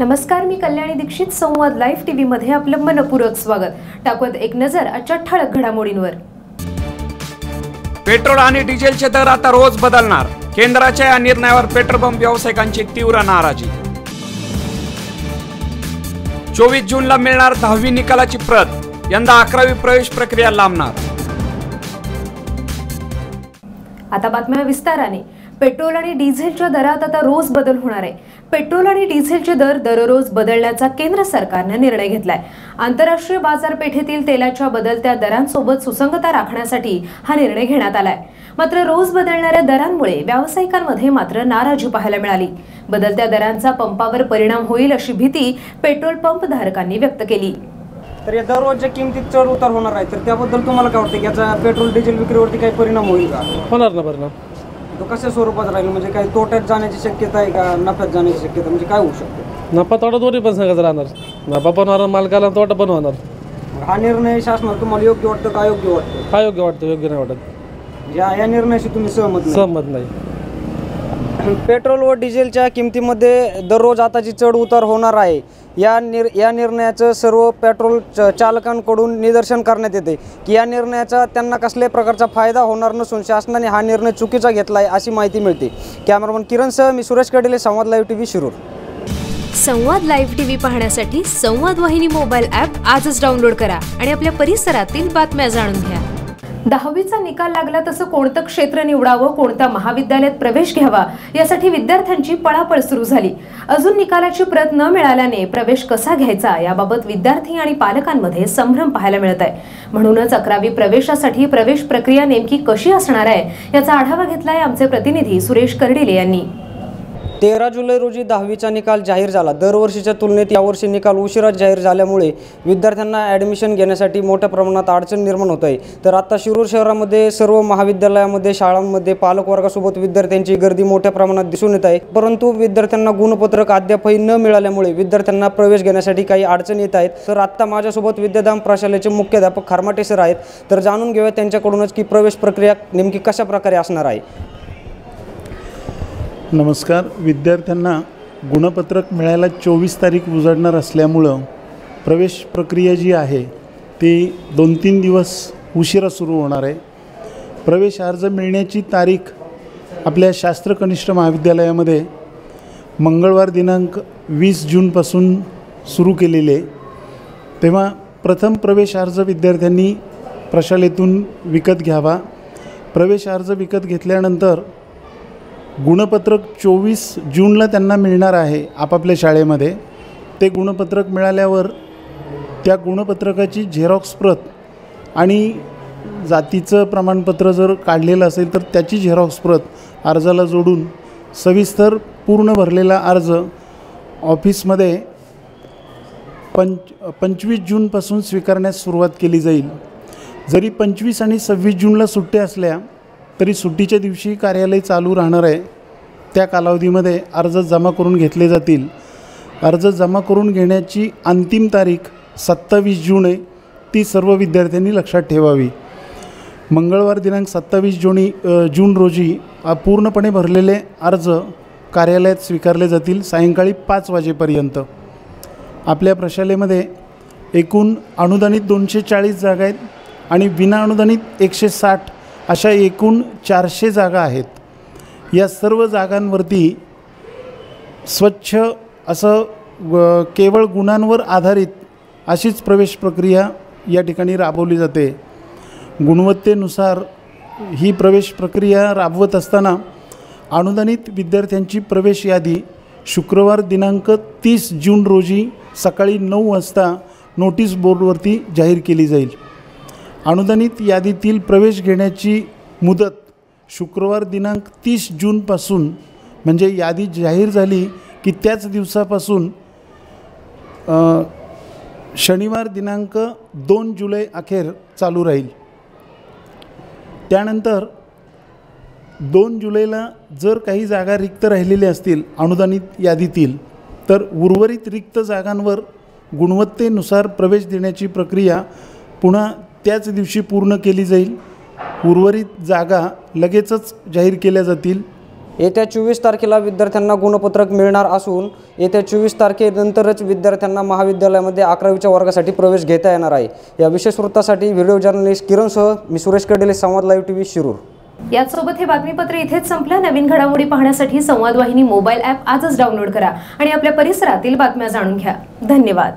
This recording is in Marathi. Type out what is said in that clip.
नमस्कार मी कल्याणी दीक्षित संवाद लाईव्ह टीव्ही मध्ये आपलं मनपूर्वक स्वागत. टाकवत एक नजर आजच्या ठळक घडामोडींवर. पेट्रोल आणि डिझेलचे दर आता रोज बदलणार. केंद्राच्या या निर्णयावर पेट्रोल पंप व्यावसायिकांची तीव्र नाराजी. चोवीस जूनला मिळणार दहावी निकालाची प्रत. यंदा अकरावी प्रवेश प्रक्रिया लांबणार. आता बातम्या विस्ताराने. पेट्रोल आणि डिझेलच्या दरात आता रोज बदल होणार आहे. पेट्रोल आणि डिझेलचे दर दररोज बदलण्याचा केंद्र सरकारनं निर्णय घेतलाय. आंतरराष्ट्रीय बाजारपेठेतील तेलाच्या बदलत्या दरांसोबत सुसंगता राखण्यासाठी हा निर्णय घेण्यात आलाय. मात्र रोज बदलणाऱ्या दरांमुळे व्यावसायिकांमध्ये मात्र नाराजी पाहायला मिळाली. बदलत्या दरांचा पंपावर परिणाम होईल अशी भीती पेट्रोल पंप धारकांनी व्यक्त केली. तर या दररोजच्या किमतीत चढ उतार होणार आहे. तर त्याबद्दल तुम्हाला काय वाटतं? की याचा पेट्रोल डिझेल विक्रीवरती काही परिणाम होईल का? होणार ना परिणाम? तो कशा स्वरूपात राहील म्हणजे काही तोट्यात जाण्याची शक्यता आहे का? नफ्यात जाण्याची शक्यता म्हणजे काय होऊ शकतं? नफा तोटा दोन्ही पण सांगायचं राहणार. नफा पण होणार मालकाला तोटा पण होणार. हा निर्णय शासनाला तुम्हाला योग्य वाटतं का अयोग्य वाटतं? काय योग्य वाटतं योग्य नाही वाटत. या या निर्णयाशी तुम्ही सहमत नाही? सहमत नाही. पेट्रोल व डिझेलच्या किमतीमध्ये दररोज आता जी चढ उतार होणार आहे या निर या निर्णयाचं सर्व पेट्रोल च चालकांकडून निदर्शन करण्यात येते. की या निर्णयाचा त्यांना कसल्याही प्रकारचा फायदा होणार नसून शासनाने हा निर्णय चुकीचा घेतला आहे अशी माहिती मिळते. कॅमेरामन किरणसह मी सुरेश कडेले संवाद लाईव्ह टी व्ही शिरूर. संवाद लाईव्ह टीव्ही पाहण्यासाठी संवाद वाहिनी मोबाईल ॲप आजच डाउनलोड करा आणि आपल्या परिसरातील बातम्या जाणून घ्या. दहावीचा निकाल लागला तसं कोणतं क्षेत्र निवडावं कोणत्या महाविद्यालयात प्रवेश घ्यावा यासाठी विद्यार्थ्यांची पळापळ सुरू झाली. अजून निकालाची प्रत न मिळाल्याने प्रवेश कसा घ्यायचा याबाबत विद्यार्थी आणि पालकांमध्ये संभ्रम पाहायला मिळत आहे. म्हणूनच अकरावी प्रवेशासाठी प्रवेश प्रक्रिया नेमकी कशी असणार आहे याचा आढावा घेतलाय आमचे प्रतिनिधी सुरेश कर्डिले यांनी. तेरा जुलै रोजी दहावीचा निकाल जाहीर झाला. दरवर्षीच्या तुलनेत यावर्षी निकाल उशिरा जाहीर झाल्यामुळे विद्यार्थ्यांना ॲडमिशन घेण्यासाठी मोठ्या प्रमाणात अडचण निर्माण होत आहे. तर आता शिरूर शहरामध्ये सर्व महाविद्यालयामध्ये शाळांमध्ये पालकवर्गासोबत विद्यार्थ्यांची गर्दी मोठ्या प्रमाणात दिसून येत आहे. परंतु विद्यार्थ्यांना गुणपत्रक अद्यापही न मिळाल्यामुळे विद्यार्थ्यांना प्रवेश घेण्यासाठी काही अडचण येत आहेत. तर आत्ता माझ्यासोबत विद्याधाम प्रशालेचे मुख्याध्यापक खारमाटे सर आहेत. तर जाणून घेऊया त्यांच्याकडूनच की प्रवेश प्रक्रिया नेमकी कशा प्रकारे असणार आहे. नमस्कार. विद्यार्थ्यांना गुणपत्रक मिळायला चोवीस तारीख उजाडणार असल्यामुळं प्रवेश प्रक्रिया जी आहे ती दोन तीन दिवस उशिरा सुरू होणार आहे. प्रवेश अर्ज मिळण्याची तारीख आपल्या शास्त्रकनिष्ठ महाविद्यालयामध्ये मंगळवार दिनांक वीस जूनपासून सुरू केलेले आहे. तेव्हा प्रथम प्रवेश अर्ज विद्यार्थ्यांनी प्रशालेतून विकत घ्यावा. प्रवेश अर्ज विकत घेतल्यानंतर गुणपत्रक चोवीस जूनला त्यांना मिळणार आहे आपापल्या शाळेमध्ये. ते गुणपत्रक मिळाल्यावर त्या गुणपत्रकाची झेरॉक्स प्रत आणि जातीचं प्रमाणपत्र जर काढलेलं असेल तर त्याची झेरॉक्स प्रत अर्जाला जोडून सविस्तर पूर्ण भरलेला अर्ज ऑफिसमध्ये पंच पंचवीस जूनपासून स्वीकारण्यास सुरुवात केली जाईल. जरी पंचवीस आणि सव्वीस जूनला सुट्ट्या असल्या तरी सुट्टीच्या दिवशी कार्यालय चालू राहणार आहे. त्या कालावधीमध्ये अर्ज जमा करून घेतले जातील. अर्ज जमा करून घेण्याची अंतिम तारीख सत्तावीस जून आहे. ती सर्व विद्यार्थ्यांनी लक्षात ठेवावी. मंगळवार दिनांक सत्तावीस जुनी जून रोजी पूर्णपणे भरलेले अर्ज कार्यालयात स्वीकारले जातील सायंकाळी पाच वाजेपर्यंत. आपल्या प्रशालेमध्ये एकूण अनुदानित दोनशे चाळीस जागा आहेत आणि विना अनुदानित एकशे साठ अशा एकूण चारशे जागा आहेत. या सर्व जागांवरती स्वच्छ असं व केवळ गुणांवर आधारित अशीच प्रवेश प्रक्रिया या ठिकाणी राबवली जाते. गुणवत्तेनुसार ही प्रवेश प्रक्रिया राबवत असताना अनुदानित विद्यार्थ्यांची प्रवेश यादी शुक्रवार दिनांक तीस जून रोजी सकाळी नऊ वाजता नोटीस बोर्डवरती जाहीर केली जाईल. अनुदानित यादीतील प्रवेश घेण्याची मुदत शुक्रवार दिनांक तीस जूनपासून म्हणजे यादी जाहीर झाली की त्याच दिवसापासून शनिवार दिनांक दोन जुलै अखेर चालू राहील. त्यानंतर दोन जुलैला जर काही जागा रिक्त राहिलेल्या असतील अनुदानित यादीतील तर उर्वरित रिक्त जागांवर गुणवत्तेनुसार प्रवेश देण्याची प्रक्रिया पुन्हा त्याच दिवशी पूर्ण केली जाईल. उर्वरित जागा लगेचच जाहीर केल्या जातील. येत्या चोवीस तारखेला विद्यार्थ्यांना गुणपत्रक मिळणार असून येत्या चोवीस तारखेनंतरच विद्यार्थ्यांना महाविद्यालयामध्ये अकरावीच्या वर्गासाठी प्रवेश घेता येणार आहे. या विशेष वृत्तासाठी व्हिडिओ जर्नलिस्ट किरणसह मी सुरेश कडेले संवाद लाईव्ह टी व्ही शिरूर. याचसोबत हे बातमीपत्र इथेच संपलं. नवीन घडामोडी पाहण्यासाठी संवाद वाहिनी मोबाईल ॲप आजच डाउनलोड करा आणि आपल्या परिसरातील बातम्या जाणून घ्या. धन्यवाद.